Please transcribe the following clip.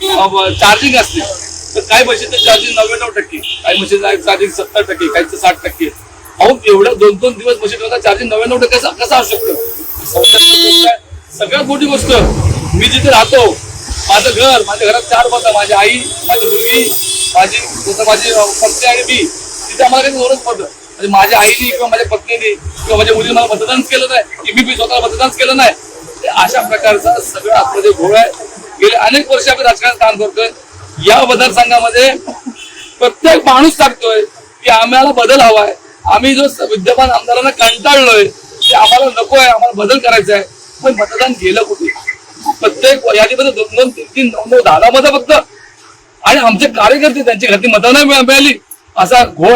Charging असते. तर काही मशीनचं चार्जिंग नव्याण्णव टक्के. काही मशीनचं चार्जिंग सत्तर टक्के काहीचं साठ टक्के. अहो एवढं दोन दोन दिवस मशीन चार्जिंग नव्याण्णव टक्के कसं असू शकतं? सगळ्यात मोठी गोष्ट मी जिथे राहतो माझं घर माझ्या घरात चार मतं माझी आई माझी मुलगी माझी माझी पत्नी आणि मी तिथे आम्हाला काही दोनच मतं म्हणजे माझ्या आईने किंवा माझ्या पत्नीने किंवा माझ्या मुलीने मला मतदान केलं नाही की मी स्वतः मतदान केलं नाही. अशा प्रकारचा सगळं आतमध्ये घोळ आहे अनेक वर्ष आम्ही राजकारणात काम करतोय. या मतदारसंघामध्ये प्रत्येक माणूस सांगतोय की आम्हाला बदल हवाय. आम्ही जो विद्यमान आमदारांना कंटाळलोय ते आम्हाला नको आहे आम्हाला बदल करायचा आहे पण मतदान गेलं कुठे? प्रत्येक यादीमध्ये दोन दोन तीन तीन नऊ नऊ दहा दहा मतं फक्त. आणि आमचे कार्यकर्ते त्यांची घरची मतं नाही मिळाली. असा घोळ